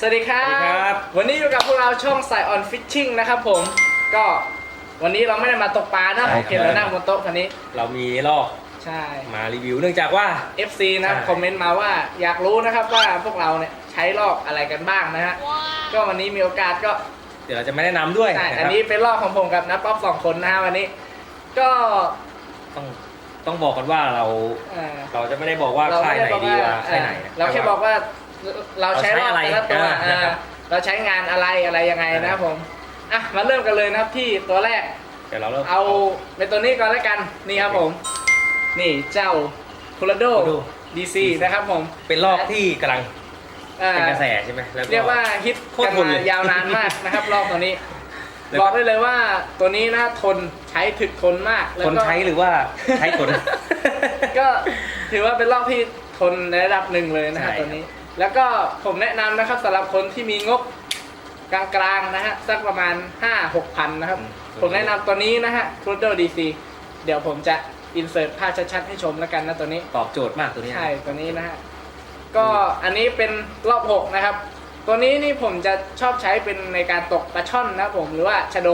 สวัสดีครัสวัสดีครับบวันนี้อยู่กับพวกเราช่องสายออนฟิชชิ่งนะครับผม ก็วันนี้เราไม่ได้มาตกปลานะใช่ครับเห็นเรานั่งบนโต๊ะคันนี้ เรามีลอกใช่ มารีวิวเนื่องจากว่า FC นะใช่ คอมเมนต์มาว่าอยากรู้นะครับว่าพวกเราเนี่ยใช้ลอกอะไรกันบ้างนะฮะ ก็วันนี้มีโอกาสก็ เดี๋ยวเราจะไม่แนะนำด้วยใช่ นะคอันรับนี้เป็นลอกของผมกับนับป๊อปสองคนนะฮะวันนี้ ก็ต้องต้องบอกกันว่าเราเอ่อเราจะไม่ได้บอกว่าเราค่ายไม่ไหนได้บอกดีว่าว่าค่ายไหนนะเราแค่บอกว่า เราใช้ลอกเราใช้อะไรแต่ละตัวอ่าเออนะครับเราใช้งานอะไรอะไรยังไงนะครับผมอะมาเริ่มกันเลยนะครับที่ตัวแรกเดี๋ยวเราเริ่มเอาเป็นตัวนี้ก่อนแล้วกันนี่ครับผม นี่เจ้า c o l o r a d o Colorado DC นะครับผมเป็นลอกที่กำลังอ่าเป็นกระแสใช่ไหมแล้วเรียกว่าฮิตโคกัตนรทนมาเลยยาวนานมากนะครับ รอบตัวนี้แล้วก็บอกได้เลยว่าตัวนี้นะทนใช้ถึกทนมากแล้วคนก็ใช้หรือว่าใช้คนก็ถือว่าเป็นรอบที่ทนในระดับหนึ่งเลยนะครับใช่ตัวนี้ แล้วก็ผมแนะนำนะครับสำหรับคนที่มีงบกลางๆนะฮะสักประมาณ 5 6พันนะครับ ผมแนะนำตัวนี้นะฮะ c r u d o DC เดี๋ยวผมจะอินเสิร์ตภาพชัดๆให้ชมแล้วกันนะตัวนี้ ตอบโจทย์มากตัวนี้ ใช่ตัวนี้นะฮะ ก็อันนี้เป็นรอบ 6 นะครับ ตัวนี้นี่ผมจะชอบใช้เป็นในการตกปลาช่อนนะครับผมหรือว่าชะโด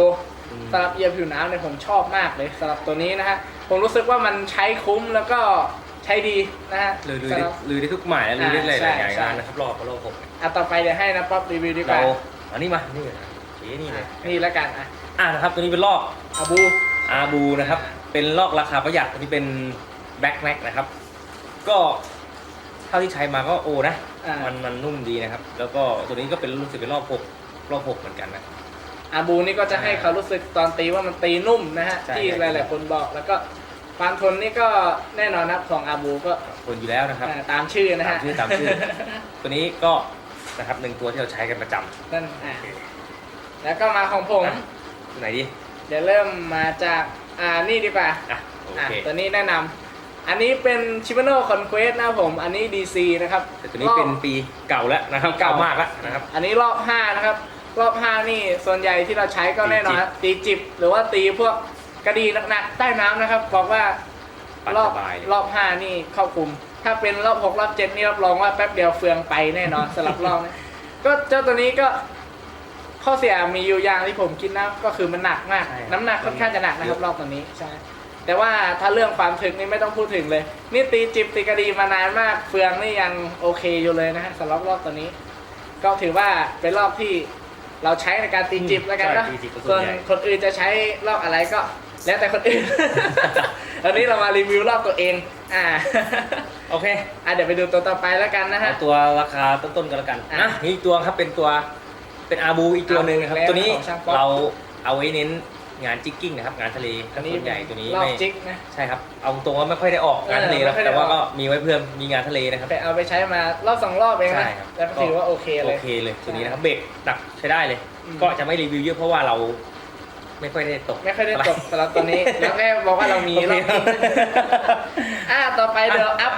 อืมสำหรับเหยียบผิวน้ำเนี่ยผมชอบมากเลยสำหรับตัวนี้นะฮะผมรู้สึกว่ามันใช้คุ้มแล้วก็ ใช้ดีนะฮะลือลือสำได้หรับลือได้ทุกหมายและลือได้หลายใช่หลายใช่ งานนะครับรอบรอบหกอะต่อไปเดี๋ยวให้นะป๊อปรีวิวดีกเราว่าอันนี้มานี่เอ๊ะนี่เลยนี่แล้วกันอะอ่านะครับตัวนี้เป็นลอกอาบูอาบูนะครับ เป็นลอกราคาประหยัดอันนี้เป็นแบ็คแม็กนะครับ ก็เท่าที่ใช้มาก็โอนะ อ่ามันมันนุ่มดีนะครับ แล้วก็ตัวนี้ก็เป็นรู้สึกเป็นรอบหกรอบหกเหมือนกันนะ อาบูนี่ก็จะให้เขารู้สึกตอนตีว่ามันตีนุ่มนะฮะใช่ที่ใช่หลายๆคนบอกแล้วก็ ความทนนี่ก็แน่นอนนะครับของอาบูก็คนอยู่แล้วนะครับ อ่าตามชื่อนะฮะตามชื่อตามชื่อ ตัวนี้ก็นะครับหนึ่งตัวที่เราใช้กันประจำนั่นอะแล้วก็มาของผมอะตัวไหนดีเดี๋ยวเริ่มมาจากอ่านี่ดีกว่าอะโออะเคตัวนี้แนะนำอันนี้เป็น Shimano Conquest นะครับผม อันนี้ DC นะครับแต่ตัวนี้เป็นรอบปีเก่าแล้วนะครับปีเก่า เก่ามากแล้วนะครับ อันนี้รอบ 5 นะครับ รอบ 5 นี่ส่วนใหญ่ที่เราใช้ก็ตีแน่นอนครับตีจิบหรือว่าตีพวก กระดีหนักๆใต้น้ำนะครับบอกว่าปั่นรอบสบาย รอบ5นี่ครอบคลุม ถ้าเป็นรอบ6รอบ7นี่รับรองว่าแป๊บเดียวเฟืองไปแน่นอนสำหรับรอบนี้ก็เจ้าตัวนี้ก็ ข้อเสียมีอยู่อย่างที่ผมคิดนะก็คือมันหนักมาก ใช่น้ำหนักค่อนข้างจะหนักนะครับ รอบตัวนี้ใช่แต่ว่าถ้าเรื่องความถึกนี่ไม่ต้องพูดถึงเลย นี่ตีจิบตีกระดีมานานมากเฟืองนี่ยังโอเคอยู่เลยนะฮะสำหรับรอบตัวนี้ ก็ถือว่าเป็นรอบที่เราใช้ในการตีจิบแล้วกันใช่เนาะตีจิบก็ส่ส่ววนนใหญ่ คนอื่นจะใช้รอบอะไรก็ แล้วแต่คนอื่น อันนี้เรามารีวิวรอบตัวเอง อ่า โอเค อะเดี๋ยวไปดูตัวต่อไปแล้วกันนะฮะ เอาตัวราคาต้นๆกันแล้วกันอะอะนี่อีกตัวครับเป็นตัวเป็นอาบูอีกตัวหนึ่งนะครับ แล้วตัวนี้ของช่างป๊อป เราเอาไว้เน้นงานจิกกิ้งนะครับ งานทะเลอันนี้ส่วนใหญ่ตัวนี้รอบไม่จิกนะ ใช่ครับเอาตรงว่าไม่ค่อยได้ออกงานทะเลเออนะไม่ค่อยได้แต่ว่าออก ก็มีไว้เพื่อมีงานทะเลนะครับ ไปเอาไปใช้มารอบสองรอบเองใช่นะ ครับ แล้วก็ถือว่าโอเคเลโอย เคเลยตัวนี้นะครับเบรกดักใช้ได้เลย อืม ก็จะไม่รีวิวเยอะเพราะว่าเรา ไม่ค่อยได้ตก ไม่ค่อยได้ตกสำหรับตัวนี้ แล้วแค่บอกว่าเรามีโอรเคอบนี้อะต่อไปเดี๋ยวอัพ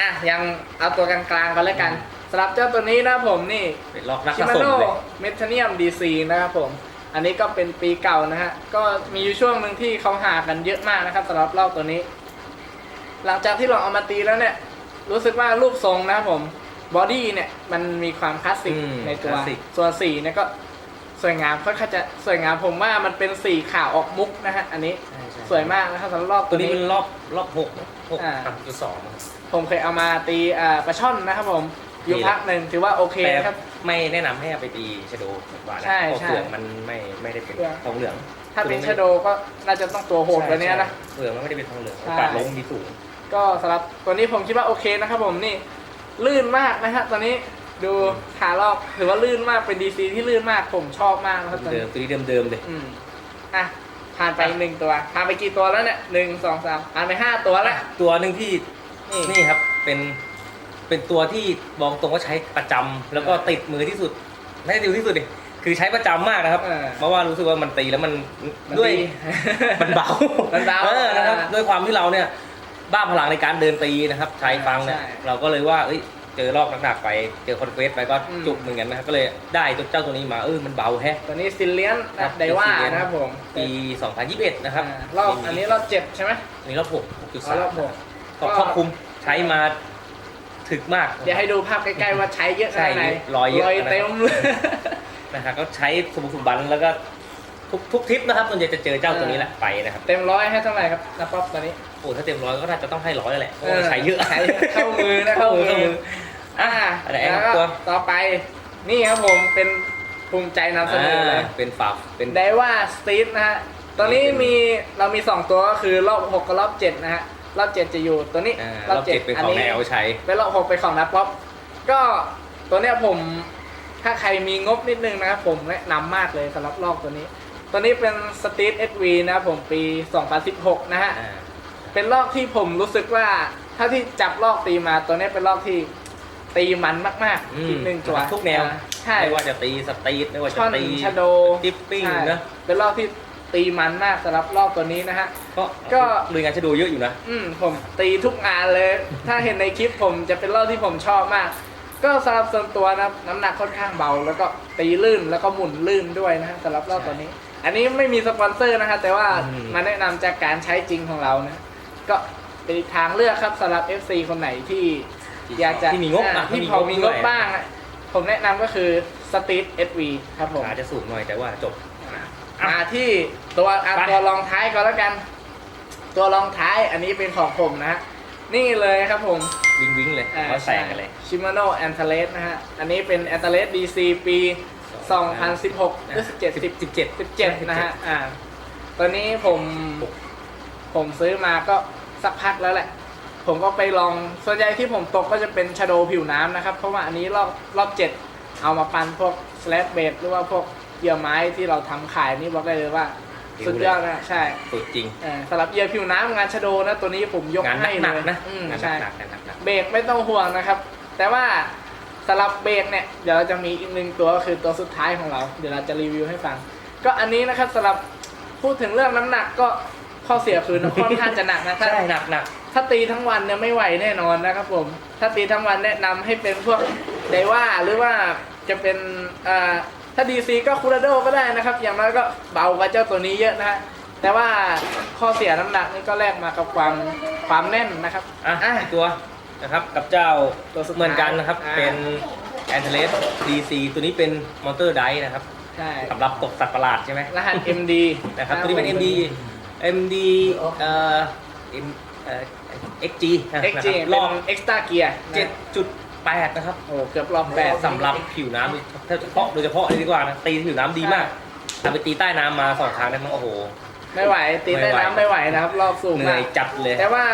อะยังเอาตัวกลางๆกันแล้วกันสำหรับเจ้าตัวนี้นะผมนี่ เป็นลอกนักชิสะมาสมโน่เลยเมทเนียมดีซีนะครับผม อันนี้ก็เป็นปีเก่านะฮะ ก็มีอยู่ช่วงหนึ่งที่เขาหากันเยอะมากนะครับสำหรับรอบตัวนี้ หลังจากที่ลองเอามาตีแล้วเนี่ย รู้สึกว่ารูปทรงนะครับผม บอดี้เนี่ยมันมีความคลาสสิกอืมในตัว คลาสสิก ส่วนสีเนี่ยก็ สวยงามค่อนข้างจะสวยงามผมว่ามันเป็นสีขาวออกมุกนะฮะอันนี้ใช่ใช่สวยมากนะครับสำหรับรอบตัตัววนี้นี้ เป็นรอบรอบหกหกอ่าอะจุดสองผมเคยเอามาตีอ่าปลาช่อนนะครับผมอยู่ดีพักหนึ่งถือว่าโอเคแต่นะครับ ไม่แนะนำให้เอาไปตีชะโดดีกว่านะใช่เพราะใช่เปลือกมันไม่ไม่ได้เป็นเปลือก ทองเหลืองถ้าเป็นชะโดก็น่าจะต้องตัวโหดกว่านี้นะใช่เปลือกมันไม่ได้เป็นทองเหลืองใช่ โอกาสล้มดีสูงก็สำหรับตัวนี้ผมคิดว่าโอเคนะครับผมนี่ลื่นมากนะฮะตอนนี้ ดูขาลอกถือว่าลื่นมากเป็นดีซีที่ลื่นมากผมชอบมากนะครับตอนเดินี้มตัวนี้เดิมๆเลย อืมอะผ่านไปหนึ่งตัวผ่านไปกี่ตัวแล้วเนี่ยหนึ่งสองสามผ่านไปห้าตัวแล้วตัวหนึ่งที่นี่นี่ครับเป็นเป็นตัวที่บอกตรงว่าใช้ประจำแล้วก็อ่าติดมือที่สุดไม่ได้ติดที่สุดดิคือใช้ประจำมากนะครับ เออเพราะว่ารู้สึกว่ามันตีแล้วมันมันด้วยดีมันเบา มันเบาออนะครับอ่าด้วยความที่เราเนี่ยบ้าพลังในการเดินตีนะครับ ใช้ฟังเนี่ยใช่ เราก็เลยว่าเอ้ย เจอรอบหนักๆไปเจอคอนเควสไปก็อืม จุกเหมือนกันนะครับก็เลยได้เจ้าตัวนี้มาเออมันเบาแฮะ ตัวนี้ซิลเลียนครันะบไดว่า Sicilian นะครับผมปี 2021 นะครับอ่ารอบอันนี้รอบเจ็ดใช่ไหมอันนี้รอบ6 อ๋อรอบหก 6.3ก็ครอบคลุมใช้มาถึกมาก เดี๋ยวให้ดูภาพใกล้ๆว่าใช้เยอะขนาดไหนใช่รอยเยอะ รอยเต็มเลย นะครับก็ใช้สมบุกสมบันแล้วก็ทุกทุกทริปนะครับส่วนใหญ่จะเจอเจ้าตัวนี้แหละไปนะครับเต็มร้อยให้เท่าไหร่ครับนะป๊อปตอนนี้ โอ้ถ้าเต็มร้อยก็น่าจะต้องให้ร้อยแล้วแหละเพราะว่าใช้เยอะ ใช้เยอะเข้ามือนะเข้ามือ เข้ามือ อ่าอะไรแล้วก็ตัว ต่อไปนี่ครับผมเป็นภูมิใจนำเสนอเลยอ่าเป็นฝาเป็น ไดว่าสตรีทนะฮะ ตอนนี้มีเรามี 2 ตัวก็คือรอบ6กับรอบ7นะฮะ รอบ 7 จะอยู่ตัวนี้อ่ารอบเจ็ดเป็นของแนวใช้ เป็นรอบ6เป็นของนับป๊อปก็ตัวเนี้ยผมถ้าใครมีงบนิดนึงนะครับผมแนะนำมากเลยสำหรับรอบตัวนี้ ตัวนี้เป็นสตรีท SV นะครับผมปี 2016 นะฮะอ่าเป็นลอกที่ผมรู้สึกว่า ถ้าที่จับลอกตีมาตัวนี้เป็นลอกที่ ตีมันมากอืๆมอีกหนึ่งตัวทุกแนว อ่าใช่ ไม่ว่าจะตีสตรีทไม่ว่าจะช่อนตีชาโดดิปปิ้งใช่นะเป็นลอกที่ตีมันมากสำหรับลอกตัวนี้นะฮะ ก็ก็ ลุยงานชะดูเยอะอยู่นะ อืมผมตีทุกงานเลย ถ้าเห็นในคลิปผมจะเป็นรอบที่ผมชอบมาก ก็สำหรับส่วนตัวนะน้ำหนักค่อนข้างเบา แล้วก็ตีลื่นแล้วก็หมุนลื่นด้วยนะฮะสำหรับรอบตัวนี้ อันนี้ไม่มีสปอนเซอร์นะฮะแต่ว่าอืม มาแนะนำจากการใช้จริงของเรานะ ก็เป็นอีกทางเลือกครับสำหรับ FC คนไหนที่ อยากจะที่มีงบอ่าอะที่พอมีงบด้วยบ้างอะผมแนะนำก็คือ Street SV ครับผมอาจจะสูงหน่อยแต่ว่าจบ มาที่ตัวอะไป ตัวรองท้ายก็แล้วกัน ตัวรองท้ายอันนี้เป็นของผมนะฮะนี่เลยครับผม วิงวิงเลยเขาแสงกันเลย ชิมาโนแอนเทเลสนะฮะ อันนี้เป็นแอนเทเลสดีซีปี 2016หรือ17สิบเจ็ด17 นะฮะ อ่าตอนนี้ผม ผมซื้อมาก็สักพักแล้วแหละ ผมก็ไปลองส่วนใหญ่ที่ผมตกก็จะเป็นชาโดผิวน้ำนะครับ เพราะว่าอันนี้รอบรอบเจ็ดเอามาปันพวกสแล b เบดหรือว่าพวกเหยื่อไม้ที่เราทำขายนี่บอกได้เลยว่าสุดยอดนะใช่สุดจริง เออสำหรับเหยื่อผิวน้ำงานชาโดนะตัวนี้ผมยกงานให้หนักเลยๆนะอืมงานใช่ หนักๆงานหนัก เบรกไม่ต้องห่วงนะครับ แต่ว่าสำหรับเบรกเนี่ยเดี๋ยวเราจะมีอีกหนึ่งตัวก็คือตัวสุดท้ายของเรา เดี๋ยวเราจะรีวิวให้ฟัง ก็อันนี้นะครับสำหรับพูดถึงเรื่องน้ำหนักก็ข้อเสียคือ ค่อนข้างจะหนักนะๆถ้าใช่หนักหนัก ถ้าตีทั้งวันเนี่ยไม่ไหวแน่นอนนะครับผม ถ้าตีทั้งวันแนะนำให้เป็นพวกไดว่าหรือว่าจะเป็นอ่าถ้าดีซีก็คูราโดก็ได้นะครับ อย่างน้อยก็เบากว่าเจ้าตัวนี้เยอะนะฮะแต่ว่าข้อเสียน้ำหนักนี่ก็แลกมากับความความแน่นนะครับอะอะอีกตัวนะครับกับเจ้าตัวสุดท้ายเหมือนกันนะครับอ่าเป็นแอนเทเลสดีซีตัวนี้เป็นมอเตอร์ไดนะครับใช่สำหรับตกสัตว์ประหลาดใช่ไหมรหัส MD นะครับตัวนี้เป็น MD MD เอ่อ M เอ่อ XG นะค XG รับเป็นรอบ Extra Gear 7.8นะครับโอ้เกือบรอบแปดสำหรับผิวน้ำโดยเฉพาะโดยเฉพาะอันนี้ดีกว่านะตีผิวน้ำดีมากทำไปตีใต้น้ำมาสองครั้งได้มั้งโอ้โห ไม่ไหวตีใต้ไม่ไหวน้ำไม่ไหวนะครับ รอบสูงเหนื่มาอยกจัดเลย แต่ว่า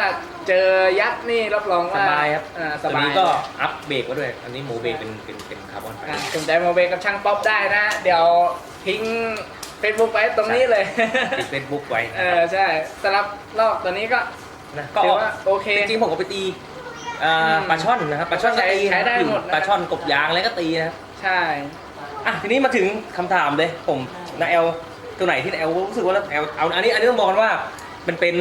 เจอยักษ์นี่รับรองสว่าบายครับอ่าสตัวบายนี้ก็อัพเบรกมาด้วย อันนี้โมเบรกเป็นเป็นเป็นคาร์บอนไฟอะสนใจมาเวกับช่างป๊อปได้นะ เดี๋ยวทิ้งเฟซบุ๊กไว้ตรงนี้เลยติดเฟซบุ๊กไว้เอนะคอรับใช่สำหรับรอบตัวนี้ก็ นะก็ถือออกว่าโอเคจริงๆผมก็ไปตีอ่าอืมปลาช่อนนะครับปลาช่อนก็ตีใช้ได้อยู่หมดนะ ปลาช่อนกบยางอะไรก็ตีนะครับใช่ อะทีนี้มาถึงคำถามเลยผมนาแอลตัวไหนที่นาแอลรู้สึกว่านาแอลเอาอันนี้อันนี้ต้องบอกกันว่ามันเป็น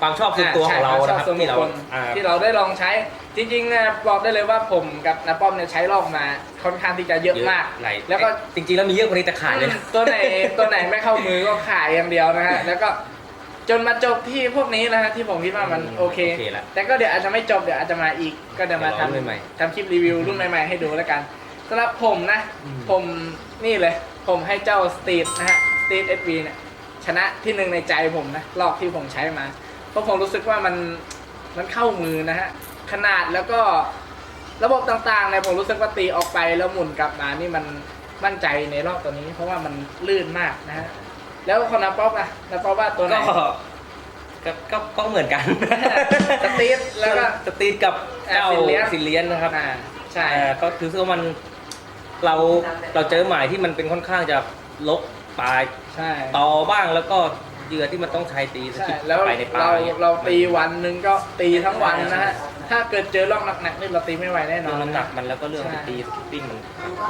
ความชอบส่วนตัวของเราใช่นะครับวามชอที่เราส่วนบุคคลอ่า ที่เราได้ลองใช้จริงๆนะบอกได้เลยว่าผมกับนาป้อมเนี่ยใช้ลอกมาค่อนข้างที่จะเยอะมาก หลายแล้วก็จริงๆแล้วมีเยอะกว่านี้แต่ขายเลยอืมตัวไหนตัวไหนไม่เข้ามือก็ขายอย่างเดียวนะฮะแล้วก็ จนมาจบที่พวกนี้นะฮะที่ผมคิดว่ามันอืมโอเค โอเคละแต่ก็เดี๋ยวอาจจะไม่จบเดี๋ยวอาจจะมาอีกก็เดี๋ยวมาเดี๋ยวรอรุ่นทำใหม่ทำคลิปรีวิวรุ่นใหม่ๆให้ดูแล้วกันสำหรับผมนะ อืม ผมนี่เลย ผมให้เจ้าสตี t นะฮะสตี t เอสวีเนี่ยชนะที่หนึ่งในใจผมนะรอบที่ผมใช้มา เพราะผมรู้สึกว่ามันมันเข้ามือนะฮะขนาดแล้วก็ระบบต่างๆเนี่ยผมรู้สึกว่าตีออกไปแล้วหมุนกลับมานี่มันมั่นใจในรอบตัวนี้ เพราะว่ามันลื่นมากนะฮะ แล้วคนนับป๊อปอะนับป๊อปว่าตัวไหนก็ก็ก็ก็เหมือนกัน สตีทแล้วก็ สตีทกับเจ้าอ่าซิลเลียน ซิลเลียนนะครับอ่าใช่ อ่าก็ถือว่ามันเราเราเจอหมายที่มันเป็นค่อนข้างจะลกปลายใช่ตอบ้างแล้วก็เหยื่อที่มันต้องใช้ตีสใช่กิปแล้วไปในปลาเรายเราตีวันหนึ่งก็ตีทั้งวันนะฮะ ถ้าเกิดเจอร่องหนักๆนี่เราตีไม่ไหวแน่นเรื่อองนน้ำหนักมันแล้วก็เรื่องใช่ไปตีสกิปปิ้งมัน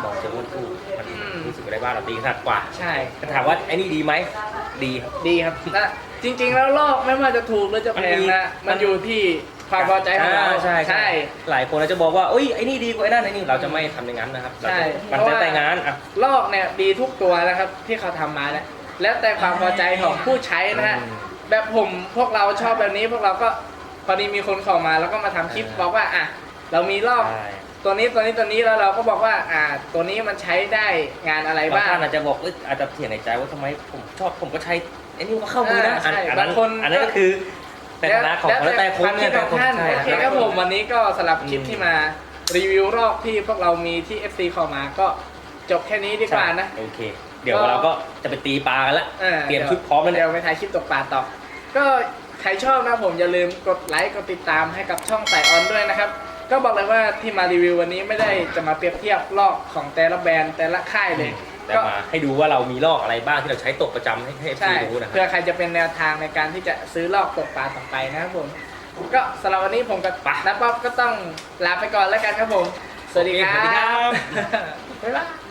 บอกเจอว่าคู่มันอืมรู้สึกได้ว่าเราตีถนัดกว่าใช่ แต่ถามว่าไอ้นี่ดีไหมดีครับ ดีครับแต่จริง ๆ แล้วลอกไม่ว่าจะถูกหรือจะแพงนะ มัมันนอยู่ที่ความพอใจของเราอ่าใช่ใช่ หลายคนอาจจะบอกว่าเอ้ยไอ้นี่ดีกว่าไอ้นั่นไอ้นี่เราจะไม่ทำอย่างนั้นนะครับเราใช่ จะมันเพราะจะว่าแต่งานอะ ลอกเนี่ยดีทุกตัวนะครับที่เขาทำมาเนี่ยแล้วแต่ความพอใจของผู้ใช้นะฮะอืม แบบผมพวกเราชอบแบบนี้พวกเราก็ พอดีมีคนขอมาแล้วก็มาทำคลิปอ่าบอกว่าอะเรามีลอกใช่ตัวนี้ตัวนี้ตัวนี้แล้วเราก็บอกว่าอ่า ตัวนี้มันใช้ได้งานอะไรบางบ้าง ท่านอาจจะบอกเอ้ยอาจจะเถียงในใจว่าทำไมผมชอบผมก็ใช้ไอ้นี่ก็เข้ามือนะอ่าใช่อันอันนั้นบางคน อันนั้นก็คือในฐานะของคนแต่คนความเนี่คิยดของท่านใช่โอเคครับผมวันนี้ก็สำหรับคลิปอืมที่มารีวิวรอบที่พวกเรามีที่ FC ขอมาก็จบแค่นี้ดีกว่านะ โอเค เดี๋ยวก็ เราก็จะไปตีปลากันละอ่าเตรียมชุดพร้อมแล้วเนี่ย เดี๋ยวไปถ่ายคลิปตกปลาต่อ ก็ ใครชอบนะผมอย่าลืมกดไลค์กดติดตามให้กับช่องสายออนด้วยนะครับก็บอกเลยว่าที่มารีวิววันนี้ไม่ได้จะมาเปรียบเทียบลอกของแต่ละแบรนด์แต่ละค่ายเลย แต่ก็มาให้ดูว่าเรามีลอกอะไรบ้างที่เราใช้ตกประจำให้ให้ใช่พี่ดูนะคเพื่รับอใครจะเป็นแนวทางในการที่จะซื้อลอกตกปลาต่อไปนะครับผม ก็สำหรับวันนี้ผมกับนักป๊อปก็ต้องลาไปก่อนแล้วกันครับผม สวัสดีคโอเคสวัสดีครัรับบ บ๊ายบาย